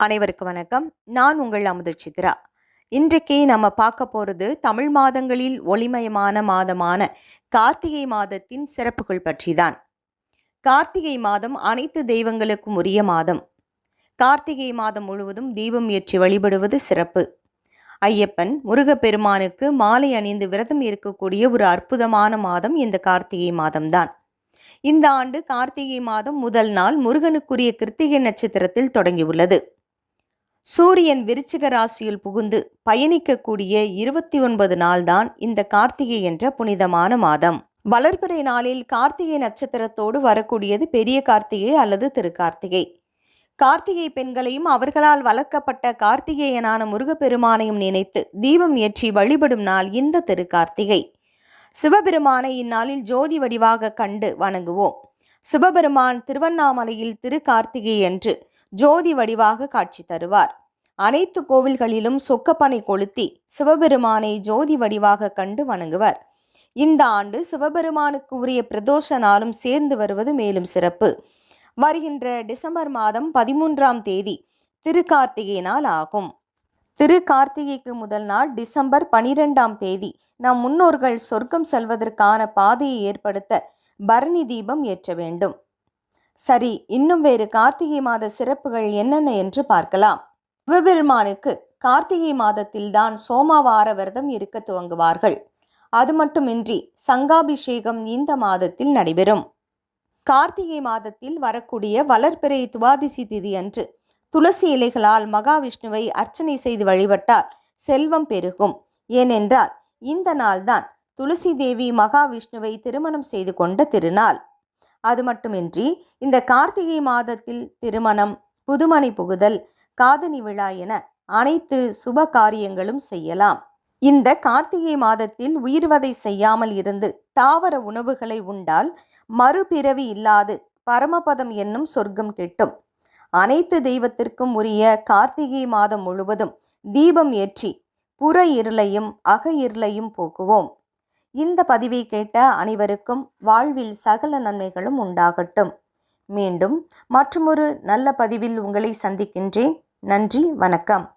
அனைவருக்கும் வணக்கம். நான் உங்கள் அமுது சித்ரா. இன்றைக்கு நம்ம பார்க்க போகிறது தமிழ் மாதங்களில் ஒளிமயமான மாதமான கார்த்திகை மாதத்தின் சிறப்புகள் பற்றி தான் கார்த்திகை மாதம் அனைத்து தெய்வங்களுக்கும் உரிய மாதம். கார்த்திகை மாதம் முழுவதும் தீபம் ஏற்றி வழிபடுவது சிறப்பு. ஐயப்பன் முருகப்பெருமானுக்கு மாலை அணிந்து விரதம் இருக்கக்கூடிய ஒரு அற்புதமான மாதம் இந்த கார்த்திகை மாதம்தான். இந்த ஆண்டு கார்த்திகை மாதம் முதல் நாள் முருகனுக்குரிய கிருத்திகை நட்சத்திரத்தில் தொடங்கியுள்ளது. சூரியன் விருச்சிக ராசியில் புகுந்து பயணிக்கக்கூடிய இருபத்தி ஒன்பது நாள்தான் இந்த கார்த்திகை என்ற புனிதமான மாதம். வளர்பிறை நாளில் கார்த்திகை நட்சத்திரத்தோடு வரக்கூடியது பெரிய கார்த்திகை அல்லது திருக்கார்த்திகை. கார்த்திகை பெண்களையும் அவர்களால் வளர்க்கப்பட்ட கார்த்திகேயனான முருகப்பெருமானையும் நினைத்து தீபம் ஏற்றி வழிபடும் நாள் இந்த திருக்கார்த்திகை. சிவபெருமானை இந்நாளில் ஜோதி வடிவாக கண்டு வணங்குவோம். சிவபெருமான் திருவண்ணாமலையில் திருக்கார்த்திகை என்று ஜோதி வடிவாக காட்சி தருவார். அனைத்து கோவில்களிலும் சொக்கப்பனை கொளுத்தி சிவபெருமானை ஜோதி வடிவாக கண்டு வணங்குவர். இந்த ஆண்டு சிவபெருமானுக்கு உரிய பிரதோஷ நாளும் சேர்ந்து வருவது மேலும் சிறப்பு. வருகின்ற டிசம்பர் மாதம் பதிமூன்றாம் தேதி திருக்கார்த்திகை நாள் ஆகும். திரு கார்த்திகைக்கு முதல் நாள் டிசம்பர் பனிரெண்டாம் தேதி நம் முன்னோர்கள் சொர்க்கம் செல்வதற்கான பாதையை ஏற்படுத்த பரணி தீபம் ஏற்ற வேண்டும். சரி இன்னும் வேறு கார்த்திகை மாத சிறப்புகள் என்னென்ன என்று பார்க்கலாம். சிவபெருமானுக்கு கார்த்திகை மாதத்தில்தான் சோமவார விரதம் இருக்க துவங்குவார்கள். அது மட்டுமின்றி சங்காபிஷேகம் இந்த மாதத்தில் நடைபெறும். கார்த்திகை மாதத்தில் வரக்கூடிய வளர்பிறை துவாதிசி திதி அன்று துளசி இலைகளால் மகாவிஷ்ணுவை அர்ச்சனை செய்து வழிபட்டால் செல்வம் பெருகும். ஏனென்றால் இந்த நாள்தான் துளசி தேவி மகாவிஷ்ணுவை திருமணம் செய்து கொண்ட திருநாள். அது மட்டுமின்றி இந்த கார்த்திகை மாதத்தில் திருமணம் புதுமனை புகுதல் காதணி விழா என அனைத்து சுப காரியங்களும் செய்யலாம். இந்த கார்த்திகை மாதத்தில் உயிர்வதை செய்யாமல் இருந்து தாவர உணவுகளை உண்டால் மறுபிறவி இல்லாது பரமபதம் என்னும் சொர்க்கம் கிட்டும். அனைத்து தெய்வத்திற்கும் உரிய கார்த்திகை மாதம் முழுவதும் தீபம் ஏற்றி புற இருளையும் அக இருளையும் போக்குவோம். இந்த பதிவை கேட்ட அனைவருக்கும் வாழ்வில் சகல நன்மைகளும் உண்டாகட்டும். மீண்டும் மற்றொரு நல்ல பதிவில் உங்களை சந்திக்கின்றேன். நன்றி வணக்கம்.